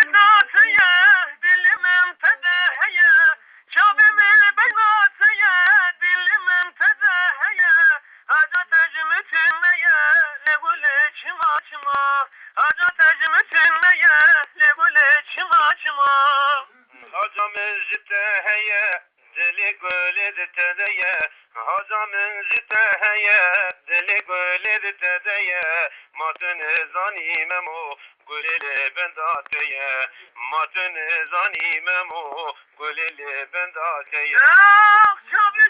beynasıya dilimin tedeheye Kabe'min beynasıya dilimin tedeheye Haca tecmi tümmeye lebule çıma çıma Haca tecmi tümmeye lebule çıma çıma Haca menzite heye dili gölü tedeye Haca menzite heye dili gölü tedeye Matın zani memo güleli bendateye Matın zani memo güleli bendateye Ah çabresi çıma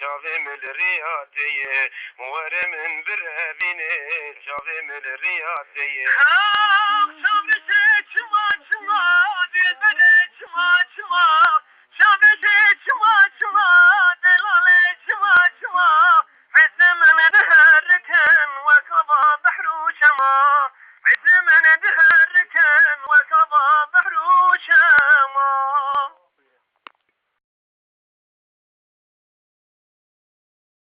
çavemeleri ateyi Muharrem'in bir evini çavemeleri ateyi Kalk çabese çıma çıma dilbere çıma çıma. Çabese çıma çıma delale çıma çıma. Feslemene de herreken ve kaba behru çema